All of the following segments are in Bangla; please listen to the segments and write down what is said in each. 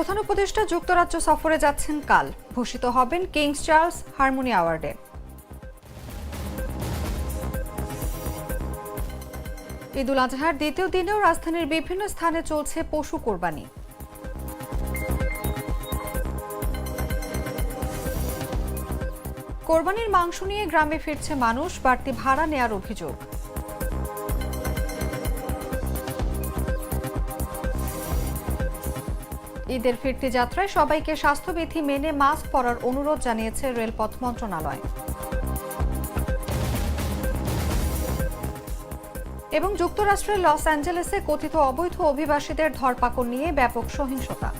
প্রধান উপদেষ্টা যুক্তরাজ্য সফরে যাচ্ছেন কাল। ভূষিত হবেন কিংস চার্লস হারমোনি অ্যাওয়ার্ডে। ঈদুল আজহার দ্বিতীয় দিনেও রাজধানীর বিভিন্ন স্থানে চলছে পশু কোরবানি। কোরবানির মাংস নিয়ে গ্রামে ফিরছে মানুষ, বাড়তি ভাড়া নেয়ার অভিযোগ। ঈদের ফিরতি যাত্রায় সবাইকে স্বাস্থ্যবিধি মেনে মাস্ক পরার অনুরোধ জানিয়েছে রেলপথ মন্ত্রণালয়। এবং যুক্তরাষ্ট্রের লস অ্যাঞ্জেলেসে কথিত অবৈধ অভিবাসীদের ধরপাকড় নিয়ে ব্যাপক সহিংসতা।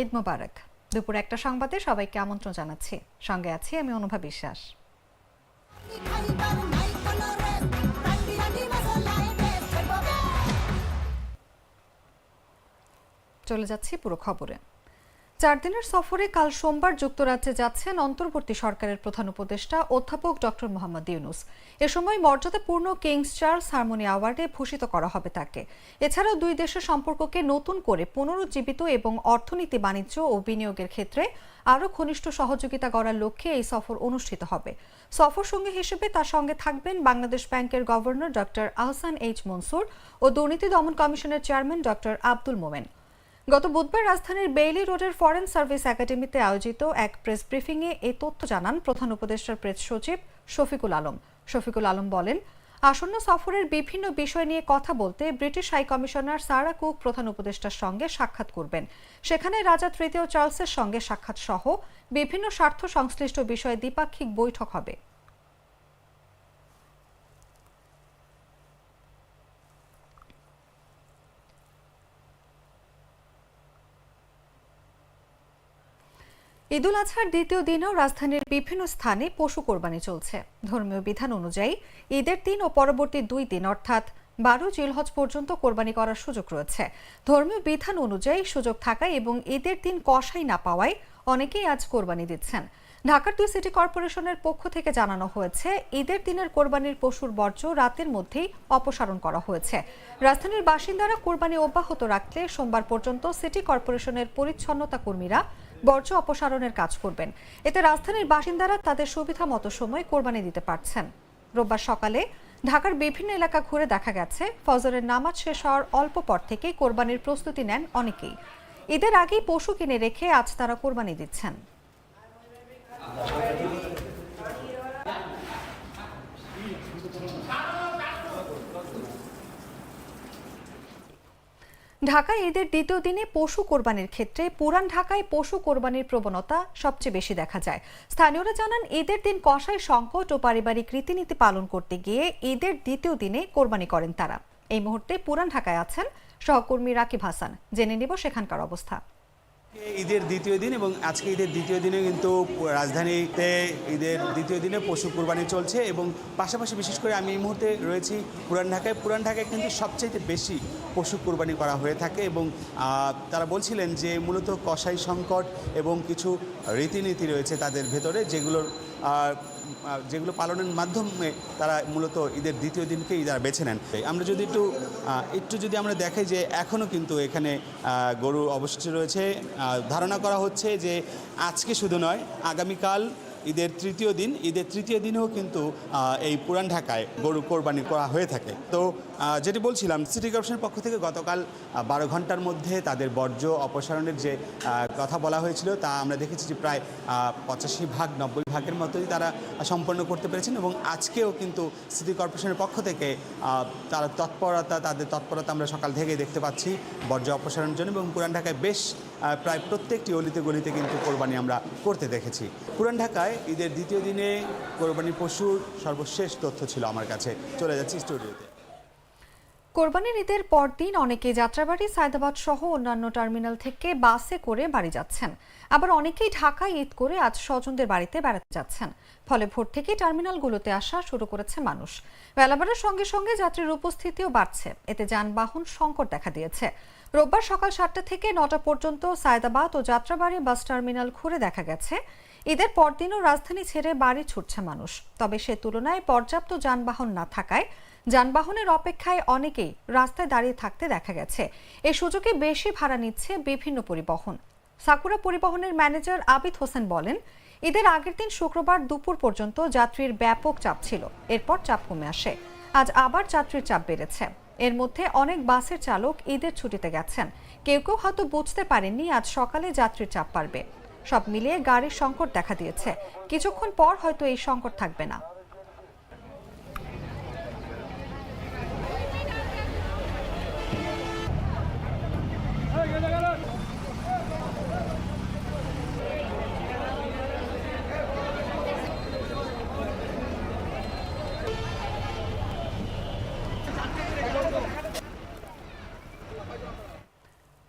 ঈদ মোবারক। দুপুর একটা সংবাদে সবাইকে আমন্ত্রণ জানাচ্ছি। সঙ্গে আছি আমি অনুভা বিশ্বাস। চলে যাচ্ছি পুরো খবরে। চার দিনের সফরে কাল সোমবার যুক্তরাজ্যে যাচ্ছেন অন্তর্বর্তী সরকারের প্রধান উপদেষ্টা অধ্যাপক ডক্টর মোহাম্মদ ইউনুস। এ সময় মর্যাদাপূর্ণ কিংস চার্লস হারমোনি অ্যাওয়ার্ডে ভূষিত করা হবে তাকে। এছাড়াও দুই দেশের সম্পর্ককে নতুন করে পুনরুজ্জীবিত এবং অর্থনীতি, বাণিজ্য ও বিনিয়োগের ক্ষেত্রে আরও ঘনিষ্ঠ সহযোগিতা গড়ার লক্ষ্যে এই সফর অনুষ্ঠিত হবে। সফর সঙ্গী হিসেবে তার সঙ্গে থাকবেন বাংলাদেশ ব্যাংকের governor doctor Ahsan H Mansur ও দুর্নীতি দমন কমিশনের চেয়ারম্যান ডক্টর আব্দুল মোমেন। গত বুধবার রাজধানীর বেইলি রোডের ফরেন সার্ভিস একাডেমিতে আয়োজিত এক প্রেস ব্রিফিংয়ে এই তথ্য জানান প্রধান উপদেষ্টার প্রেস সচিব শফিকুল আলম। শফিকুল আলম বলেন, আসন্ন সফরের বিভিন্ন বিষয় নিয়ে কথা বলতে British high commissioner Sarah Cook প্রধান উপদেষ্টার সঙ্গে সাক্ষাৎ করবেন। সেখানে রাজা তৃতীয় চার্লসের সঙ্গে সাক্ষাৎ সহ বিভিন্ন স্বার্থ সংশ্লিষ্ট বিষয়ে দ্বিপাক্ষিক বৈঠক হবে। ঈদুল আজহার দ্বিতীয় দিনেও রাজধানীর বিভিন্ন স্থানে পশু কোরবানি চলছে। ধর্মীয় বিধান অনুযায়ী ঈদের দিন ও পরবর্তী দুই দিন, অর্থাৎ বারো জিলহজ পর্যন্ত কোরবানি করার সুযোগ রয়েছে। ধর্মীয় বিধান অনুযায়ী সুযোগ থাকায় এবং ঈদের দিন কষাই না পাওয়ায় অনেকেই আজ কোরবানি দিচ্ছেন। ঢাকার দুই সিটি কর্পোরেশনের পক্ষ থেকে জানানো হয়েছে, ঈদের দিনের কোরবানির পশুর বর্জ্য রাতের মধ্যেই অপসারণ করা হয়েছে। রাজধানীর বাসিন্দারা কোরবানি অব্যাহত রাখলে সোমবার পর্যন্ত সিটি কর্পোরেশনের পরিচ্ছন্নতা কর্মীরা বর্জ্য অপসারণের কাজ করবেন। এতে রাজধানীর বাসিন্দারা তাদের সুবিধা মতো সময় কোরবানি দিতে পারছেন। রোববার সকালে ঢাকার বিভিন্ন এলাকা ঘুরে দেখা গেছে, ফজরের নামাজ শেষ হওয়ার অল্প পর থেকেই কোরবানির প্রস্তুতি নেন অনেকেই। ঈদের আগেই পশু কিনে রেখে আজ তারা কোরবানি দিচ্ছেন। ঢাকায় ঈদের দ্বিতীয় দিনে পশু কোরবানির ক্ষেত্রে পুরান ঢাকায় পশু কোরবানির প্রবণতা সবচেয়ে বেশি দেখা যায়। স্থানীয়রা জানান ঈদের দিন কষাই সংকট ও পারিবারিক রীতিনীতি পালন করতে গিয়ে ঈদের দ্বিতীয় দিনে কোরবানি করেন তারা। এই মুহূর্তে পুরান ঢাকায় আছেন সহকর্মী রাকিব হাসান। জেনে নিব সেখানকার অবস্থা। ঈদের দ্বিতীয় দিন এবং আজকে ঈদের দ্বিতীয় দিনে কিন্তু রাজধানীতে ঈদের দ্বিতীয় দিনে পশু কুরবানি চলছে এবং পাশাপাশি বিশেষ করে আমি এই মুহূর্তে রয়েছি পুরান ঢাকায়। পুরান ঢাকায় কিন্তু সবচাইতে বেশি পশু কুরবানি করা হয়ে থাকে এবং তারা বলছিলেন যে মূলত কসাই সংকট এবং কিছু রীতিনীতি রয়েছে তাদের ভেতরে যেগুলোর যেগুলো পালনের মাধ্যমে তারা মূলত ঈদের দ্বিতীয় দিনকেই তারা বেছে নেন। আমরা যদি একটু একটু যদি আমরা দেখে যে এখনও কিন্তু এখানে গরু অবশিষ্ট রয়েছে। ধারণা করা হচ্ছে যে আজকে শুধু নয়, আগামীকাল ঈদের তৃতীয় দিন, ঈদের তৃতীয় দিনেও কিন্তু এই পুরান ঢাকায় গরু কোরবানি করা হয়ে থাকে। তো যেটি বলছিলাম, সিটি কর্পোরেশনের পক্ষ থেকে গতকাল বারো ঘণ্টার মধ্যে তাদের বর্জ্য অপসারণের যে কথা বলা হয়েছিল, তা আমরা দেখেছি যে প্রায় পঁচাশি ভাগ, নব্বই ভাগের মতোই তারা সম্পন্ন করতে পেরেছেন এবং আজকেও কিন্তু সিটি কর্পোরেশনের পক্ষ থেকে তারা তৎপরতা, তাদের তৎপরতা আমরা সকাল থেকেই দেখতে পাচ্ছি, বর্জ্য অপসারণের জন্য এবং পুরান ঢাকায় বেশ প্রায় প্রত্যেকটি অলিতে গলিতে কিন্তু কোরবানি আমরা করতে দেখেছি। পুরান ঢাকায় ঈদের দ্বিতীয় দিনে কোরবানি পশুর সর্বশেষ তথ্য ছিল আমার কাছে। চলে যাচ্ছি স্টুডিওতে। কোরবানির ঈদের পরদিন অনেকে যাত্রাবাড়ি, সায়দাবাদ সহ অন্যান্য টার্মিনাল থেকে বাসে করে বাড়ি যাচ্ছেন। আবার অনেকেই ঢাকায় ঈদ করে আজ স্বজনদের বাড়িতে বেড়াতে যাচ্ছেন। ফলে ভোর থেকে টার্মিনালগুলোতে আসা শুরু করেছে মানুষ। বেলাবারের সঙ্গে সঙ্গে যাত্রীর উপস্থিতিও বাড়ছে। এতে যানবাহন সংকট দেখা দিয়েছে। রোববার সকাল সাতটা থেকে নটা পর্যন্ত সায়দাবাদ ও যাত্রাবাড়ি বাস টার্মিনাল ঘুরে দেখা গেছে। ঈদের পরদিনও রাজধানী ছেড়ে বাড়ি ছুটছে মানুষ। তবে সে তুলনায় পর্যাপ্ত যানবাহন না থাকায় যানবাহনের অপেক্ষায় অনেকেই রাস্তায় দাঁড়িয়ে থাকতে দেখা গেছে। এ সুযোগে বেশি ভাড়া নিচ্ছে বিভিন্ন পরিবহন। সাকুরা পরিবহনের ম্যানেজার আবিদ হোসেন বলেন, ঈদের আগের দিন শুক্রবার দুপুর পর্যন্ত যাত্রীর ব্যাপক চাপ ছিল। এরপর চাপ কমে আসে। আজ আবার যাত্রীর চাপ বেড়েছে। এর মধ্যে অনেক বাসের চালক ঈদের ছুটিতে গেছেন। কেউ কেউ হয়তো বুঝতে পারেননি আজ সকালে যাত্রীর চাপ পারবে সব মিলিয়ে গাড়ির সংকট দেখা দিয়েছে। কিছুক্ষণ পর হয়তো এই সংকট থাকবে না।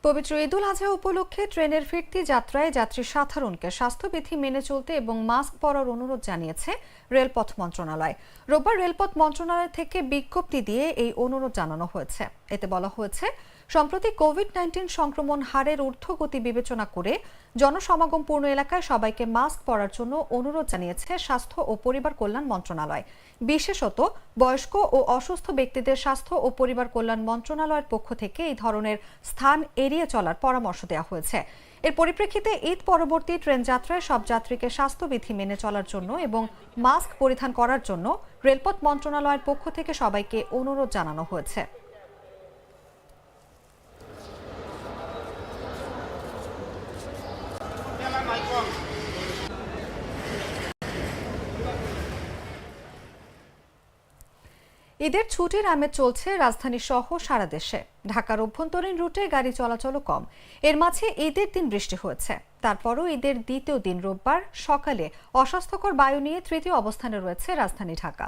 পবিত্র ঈদুল আজহা উপলক্ষে ট্রেনের ফিরতি যাত্রায় যাত্রী সাধারণকে স্বাস্থ্যবিধি মেনে চলতে এবং মাস্ক পরার অনুরোধ জানিয়েছে রেলপথ মন্ত্রণালয়। রোববার রেলপথ মন্ত্রণালয় থেকে বিজ্ঞপ্তি দিয়ে এই অনুরোধ জানানো হয়েছে। এতে বলা হয়েছে সম্প্রতি কোভিড নাইন্টিন সংক্রমণ হারের ঊর্ধ্বগতি বিবেচনা করে জনসমাগমপূর্ণ এলাকায় সবাইকে মাস্ক পরার জন্য অনুরোধ জানিয়েছে স্বাস্থ্য ও পরিবার কল্যাণ মন্ত্রণালয়। বিশেষত বয়স্ক ও অসুস্থ ব্যক্তিদের স্বাস্থ্য ও পরিবার কল্যাণ মন্ত্রণালয়ের পক্ষ থেকে এই ধরনের স্থান এড়িয়ে চলার পরামর্শ দেওয়া হয়েছে। এর পরিপ্রেক্ষিতে ঈদ পরবর্তী ট্রেন যাত্রায় সব যাত্রীকে স্বাস্থ্যবিধি মেনে চলার জন্য এবং মাস্ক পরিধান করার জন্য রেলপথ মন্ত্রণালয়ের পক্ষ থেকে সবাইকে অনুরোধ জানানো হয়েছে। ঈদের ছুটির আমেজ চলছে রাজধানী সহ সারা দেশে। ঢাকার অভ্যন্তরীণ রুটে গাড়ি চলাচলও কম। এর মাঝে ঈদের দিন বৃষ্টি হয়েছে। তারপরও ঈদের দ্বিতীয় দিন রোববার সকালে অস্বাস্থ্যকর বায়ু নিয়ে তৃতীয় অবস্থানে রয়েছে রাজধানী ঢাকা।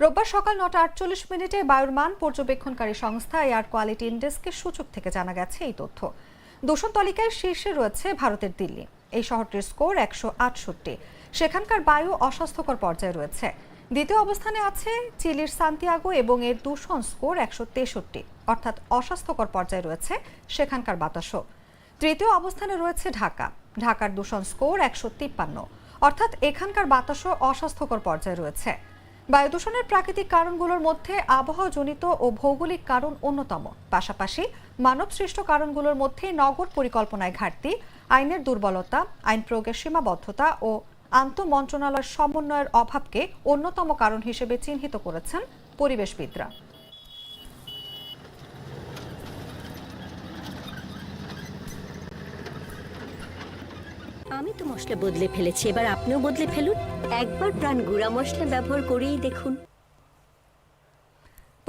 রোববার সকাল নটা আটচল্লিশ মিনিটে বায়ুর মান পর্যবেক্ষণকারী সংস্থা এয়ার কোয়ালিটি ইন্ডেক্সকে সূচক থেকে জানা গেছে এই তথ্য। দূষণ তালিকায় শীর্ষে রয়েছে ভারতের দিল্লি। এই শহরটির স্কোর একশো আটষট্টি। সেখানকার বায়ু অস্বাস্থ্যকর পর্যায়ে রয়েছে। দ্বিতীয় অবস্থানে আছে চিলির সান্তিয়াগো এবং এর দূষণ স্কোর একশো তেষট্টি, অর্থাৎ অস্বাস্থ্যকর পর্যায়ে রয়েছে সেখানকার বাতাসও। তৃতীয় অবস্থানে রয়েছে ঢাকা। ঢাকার দূষণ স্কোর একশো তিপ্পান্ন, অর্থাৎ এখানকার বাতাসও অস্বাস্থ্যকর পর্যায়ে রয়েছে। বায়ু দূষণের প্রাকৃতিক কারণগুলোর মধ্যে আবহাওয়াজনিত ও ভৌগোলিক কারণ অন্যতম। পাশাপাশি মানব সৃষ্ট কারণগুলোর মধ্যে নগর পরিকল্পনায় ঘাটতি, আইনের দুর্বলতা, আইন প্রয়োগের সীমাবদ্ধতা ও আন্তঃ মন্ত্রণালয়ের সমন্বয়ের অভাবকে অন্যতম কারণ হিসেবে চিহ্নিত করেছেন পরিবেশবিদরা। আমি তো মশলা বদলে ফেলেছি, এবার আপনিও বদলে ফেলুন। একবার প্রাণ গুঁড়া মশলা ব্যবহার করেই দেখুন।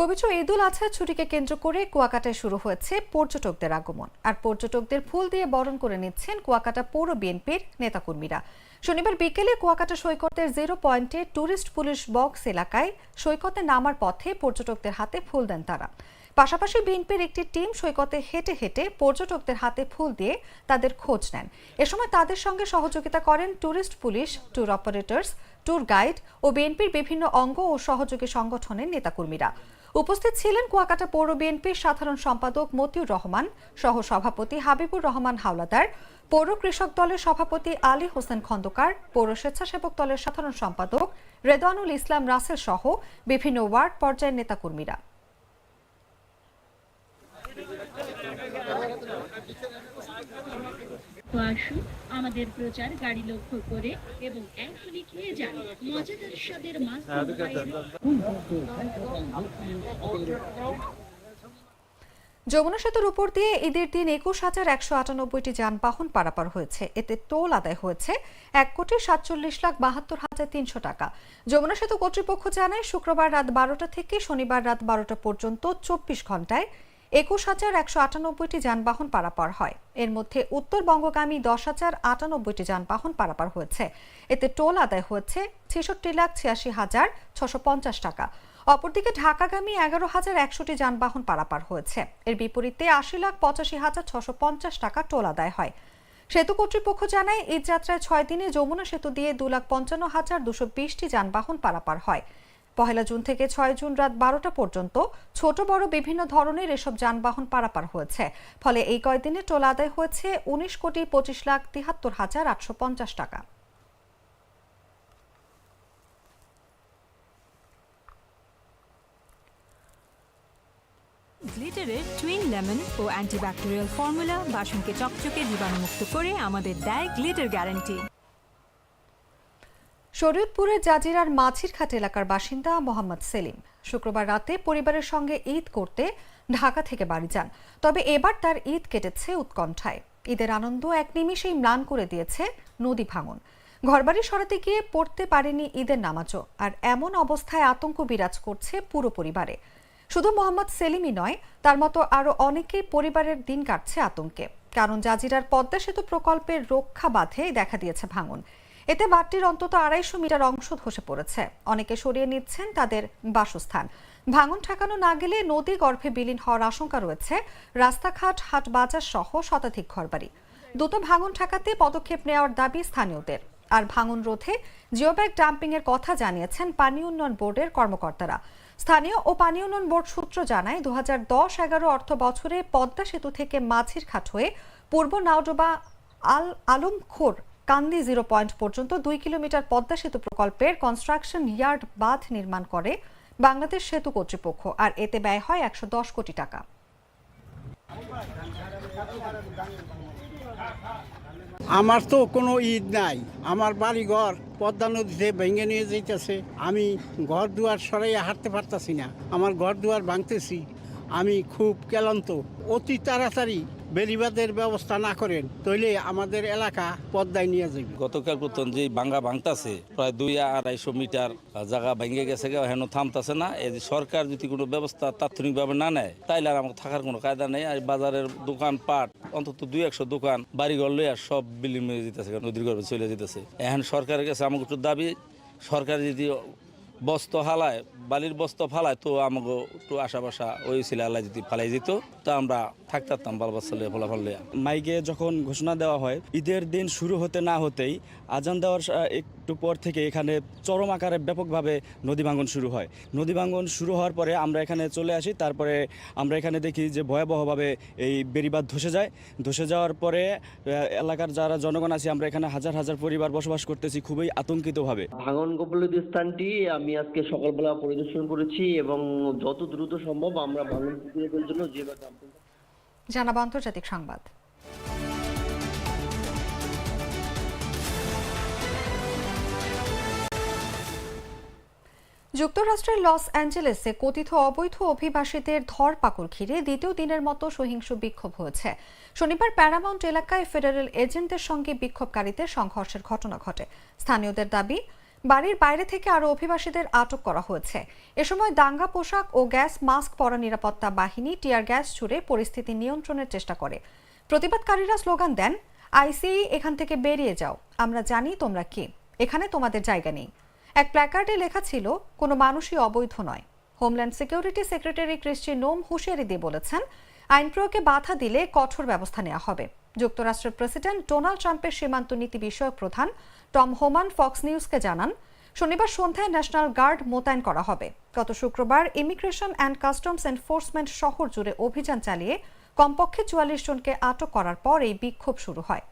পবিত্র ঈদুল আজহার ছুটিকে কেন্দ্র করে কুয়াকাটায় শুরু হয়েছে পর্যটকদের আগমন। আর পর্যটকদের ফুল দিয়ে বরণ করে নিচ্ছেন কুয়াকাটা পৌর বিএনপির নেতাকর্মীরা। শনিবার বিকেলে কুয়াকাটা সৈকতের জিরো পয়েন্টে ট্যুরিস্ট পুলিশ বক্স এলাকায় সৈকতে নামার পথে পর্যটকদের হাতে ফুল দেন তারা। পাশাপাশি বিএনপির একটি টিম সৈকতে হেঁটে হেঁটে পর্যটকদের হাতে ফুল দিয়ে তাদের খোঁজ নেন। এ সময় তাদের সঙ্গে সহযোগিতা করেন tourist police, tour operators, tour guide ও বিএনপির বিভিন্ন অঙ্গ ও সহযোগী সংগঠনের নেতাকর্মীরা। উপস্থিত ছিলেন কুয়াকাটা পৌর বিএনপির সাধারণ সম্পাদক মতিউর রহমান, সহ সভাপতি হাবিবুর রহমান হাওলাদার, পৌর কৃষক দলের সভাপতি আলী হোসেন খন্দকার, পৌর স্বেচ্ছাসেবক দলের সাধারণ সম্পাদক রেদানুল ইসলাম রাসেল সহ বিভিন্ন ওয়ার্ড পর্যায়ের নেতাকর্মীরা। তো আসুন আমাদের প্রচার গাড়ি লক্ষ্য করে এবং এখনই খেয়ে যান। মজাদার স্বাদের মাছ যমুনা সেতুর উপর দিয়ে ঈদের দিন একুশ হাজার একশো আটানব্বইটি যানবাহন পারাপার হয়েছে। এতে টোল আদায় হয়েছে এক কোটি সাতচল্লিশ লাখ বাহাত্তর হাজার তিনশো টাকা। যমুনা সেতু কর্তৃপক্ষ জানায় শুক্রবার রাত বারোটা থেকে শনিবার রাত বারোটা পর্যন্ত চব্বিশ ঘন্টায় একুশ হাজার একশো আটানব্বইটি যানবাহন পারাপার হয়। এর মধ্যে উত্তরবঙ্গগামী দশ হাজার আটানব্বইটি যানবাহন পারাপার হয়েছে। এতে টোল আদায় হয়েছে ছেষট্টি লাখ ছিয়াশি হাজার ছশো পঞ্চাশ টাকা। অপরদিকে ঢাকাগামী এগারো হাজার একশোটি যানবাহন পারাপার হয়েছে। এর বিপরীতে আশি লাখ পঁচাশি হাজার ছশো পঞ্চাশ টাকা টোল আদায় হয়। সেতু কর্তৃপক্ষ জানায়, ঈদ যাত্রায় ছয় দিনে যমুনা সেতু দিয়ে দু লাখ পঞ্চান্ন হাজার দুশো বিশটি যানবাহন পারাপার হয়। পহেলা জুন থেকে ছয় জুন রাত বারোটা পর্যন্ত ছোট বড় বিভিন্ন ধরনের এসব যানবাহন পারাপার হয়েছে। ফলে এই কয়দিনে টোল আদায় হয়েছে উনিশ কোটি পঁচিশ লাখ তিহাত্তর হাজার আটশো পঞ্চাশ টাকা। গ্লিটারের টুইন লেমন ও অ্যান্টিব্যাকটেরিয়াল ফর্মুলা বাসনকে চকচকে জীবাণুমুক্ত করে আমাদের দেয় গ্লিটার গ্যারান্টি। শরীয়তপুরের জাজিরার মাঝিরঘাট এলাকার বাসিন্দা মোহাম্মদ সেলিম শুক্রবার রাতে পরিবারের সঙ্গে ঈদ করতে ঢাকা থেকে বাড়ি যান। তবে এবার তার ঈদ কেটেছে উৎকণ্ঠায়। ঈদের আনন্দ এক নিমিষেই ম্লান করে দিয়েছে নদী ভাঙন। ঘরবাড়ি সরাতে গিয়ে পড়তে পারেনি ঈদের নামাজও, আর এমন অবস্থায় আতঙ্ক বিরাজ করছে পুরো পরিবারে। শুধু মোহাম্মদ সেলিমই নয়, তার মতো আরও অনেকেই পরিবারের দিন কাটছে আতঙ্কে। কারণ জাজিরার পদ্মা সেতু প্রকল্পের রক্ষা বাঁধে দেখা দিয়েছে ভাঙন। এতে বাঁধটির অন্তত আড়াইশো মিটার অংশ ধসে পড়েছে। অনেকে সরিয়ে নিচ্ছেন তাদের বাসস্থান। ভাঙন ঠেকানো না গেলে নদী গর্ভে বিলীন হওয়ার আশঙ্কা রয়েছে। রাস্তাঘাট হাট বাজার সহ শতাধিক ঘরবাড়ি। দ্রুত ভাঙন ঠেকাতে পদক্ষেপ নেওয়ার দাবি স্থানীয়দের। আর ভাঙন রোধে জিওব্যাগ ডাম্পিং এর কথা জানিয়েছেন পানি উন্নয়ন বোর্ডের কর্মকর্তারা। স্থানীয় ও পানি উন্নয়ন বোর্ড সূত্র জানায় দু হাজার দশ এগারো অর্থ বছরে পদ্মা সেতু থেকে মাঝির ঘাট হয়ে পূর্ব নাওডোবা আল আলমখোর কান্দি জিরো পয়েন্ট পর্যন্ত দুই কিলোমিটার পদ্মা সেতু প্রকল্পের কনস্ট্রাকশন ইয়ার্ড বাঁধ নির্মাণ করে বাংলাদেশ সেতু কর্তৃপক্ষ, আর এতে ব্যয় হয় একশো দশ কোটি টাকা। আমার তো কোনো ঈদ নাই। আমার বাড়ি ঘর পদ্মা নদীতে ভেঙে নিয়ে যাইতেছে। আমি ঘর দুয়ার সরাইয়া হাঁটতে পারতাছি না। আমার ঘর দুয়ার ভাঙতেছি। আমি খুব ক্লান্ত। অতি তাড়াতাড়ি বেরিবাদের ব্যবস্থা না করেন, তাইলে আমাদের এলাকা পদ্মায় নিয়ে যাবে গতকাল প্রথম যে ভাঙ্গা ভাঙতাছে, প্রায় দুই আড়াইশো মিটার জায়গা ভেঙে গেছে হেন থামতাছে না। এই সরকার যদি কোনো ব্যবস্থা তাৎক্ষণিকভাবে না নেয়, তাইলে আর আমার থাকার কোনো কায়দা নেই। আর বাজারের দোকান পাট, অন্তত দুই একশো দোকান, বাড়িঘর লইয়া সব বিল্ডিং মেরে যেতেছে নদীর গর্ভে চলে যেতেছে। এখন সরকারের কাছে আমাকে একটু দাবি, সরকার যদি বস্ত হালায় বালির বস্ত ফালায় তো আমাকে একটু আশা বাসা ওই ছিল আল্লাহ যদি ফালাই দিত তো আমরা থাকতাম বাল বাচ্চা লিয়ে ফলাফল মাইকে যখন ঘোষণা দেওয়া হয় ঈদের দিন শুরু হতে না হতেই আজান দেওয়ার একটু পর থেকে এখানে চরম আকারে ব্যাপকভাবে নদী ভাঙন শুরু হয়। নদী ভাঙন শুরু হওয়ার পরে আমরা এখানে চলে আসি তারপরে আমরা এখানে দেখি যে ভয়াবহভাবে এই বেড়িবাঁধ ধসে যায়। ধসে যাওয়ার পরে এলাকার যারা জনগণ আছে আমরা এখানে হাজার হাজার পরিবার বসবাস করতেছি খুবই আতঙ্কিতভাবে। ভাঙন কবলিত স্থানটি আমি আজকে সকালবেলা পরিদর্শন করেছি এবং যত দ্রুত সম্ভব আমরা ভাঙন প্রতিরোধের জন্য যেভাবে জানাব আন্তর্জাতিক সংবাদ। যুক্তরাষ্ট্রের লস অ্যাঞ্জেলেসে কথিত অবৈধ অভিবাসীদের ধরপাকড় ঘিরে দ্বিতীয় দিনের মতো সহিংস বিক্ষোভ হয়েছে। শনিবার প্যারামাউন্ট এলাকায় ফেডারেল এজেন্টদের সঙ্গে বিক্ষোভকারীদের সংঘর্ষের ঘটনা ঘটে। স্থানীয়দের দাবি বাড়ির বাইরে থেকে আরও অভিবাসীদের আটক করা হয়েছে। এ সময় দাঙ্গা, পোশাক ও গ্যাস, মাস্ক পরা নিরাপত্তা বাহিনী, টিয়ার গ্যাস ছুড়ে পরিস্থিতি নিয়ন্ত্রণের চেষ্টা করে। প্রতিবাদকারীরা স্লোগান দেন আইসিই এখান থেকে বেরিয়ে যাও। আমরা জানি তোমরা কি। এখানে তোমাদের জায়গা নেই। এক প্ল্যাকার্ডে লেখা ছিল, কোনো মানুষই অবৈধ নয়। হোমল্যান্ড সিকিউরিটি সেক্রেটারি ক্রিশ্চি নোম হুঁশিয়ারি দিয়ে বলেছেন, আইন প্রয়োগে বাধা দিলে কঠোর ব্যবস্থা নেওয়া হবে। যুক্তরাষ্ট্রের প্রেসিডেন্ট ডোনাল্ড ট্রাম্পের সীমান্ত নীতি বিষয়ক প্রধান টম হোমান, ফক্স নিউজকে জানান, শনিবার সন্ধ্যায় ন্যাশনাল গার্ড মোতায়েন করা হবে। গত শুক্রবার ইমিগ্রেশন অ্যান্ড কাস্টমস এনফোর্সমেন্ট শহর জুড়ে অভিযান চালিয়ে কমপক্ষে চুয়াল্লিশ জনকে আটক করার পর এই বিক্ষোভ শুরু হয়।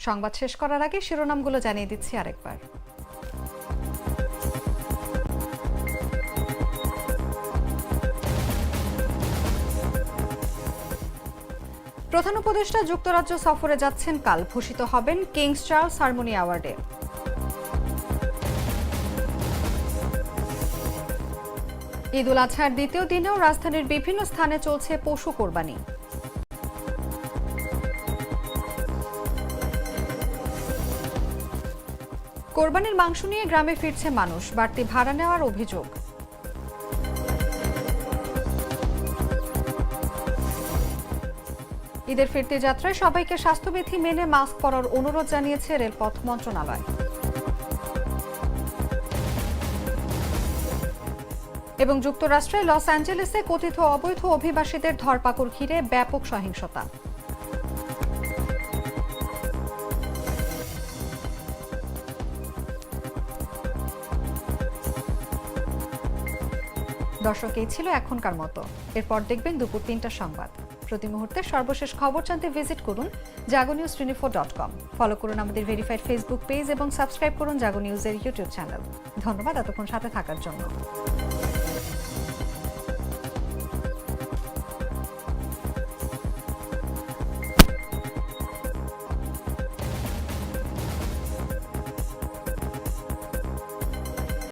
সংবাদ শেষ করার আগে শিরোনামগুলো জানিয়ে দিচ্ছি আরেকবার। প্রধান উপদেষ্টা যুক্তরাজ্য সফরে যাচ্ছেন কাল, ভূষিত হবেন কিংস চার্লস হারমোনি অ্যাওয়ার্ডে। ঈদ উল আজহার দ্বিতীয় দিনেও রাজধানীর বিভিন্ন স্থানে চলছে পশু কোরবানি। কোরবানির মাংস নিয়ে গ্রামে ফিরছে মানুষ, বাড়তি ভাড়া নেওয়ার অভিযোগ। ঈদের ফিরতি যাত্রায় সবাইকে স্বাস্থ্যবিধি মেনে মাস্ক পরার অনুরোধ জানিয়েছে রেলপথ মন্ত্রণালয়। এবং যুক্তরাষ্ট্রের লস অ্যাঞ্জেলেসে কথিত অবৈধ অভিবাসীদের ধরপাকড় ঘিরে ব্যাপক সহিংসতা। দর্শক, এই ছিল এখনকার মতো। এরপর দেখবেন দুপুর তিনটার সংবাদ। প্রতি মুহূর্তে সর্বশেষ খবর জানতে ভিজিট করুন Jago news twenty dot com follow করুন আমাদের ভেরিফাইড ফেসবুক পেজ এবং সাবস্ক্রাইব করুন জাগো নিউজের ইউটিউব চ্যানেল ধন্যবাদ এতক্ষণ সাথে থাকার জন্য।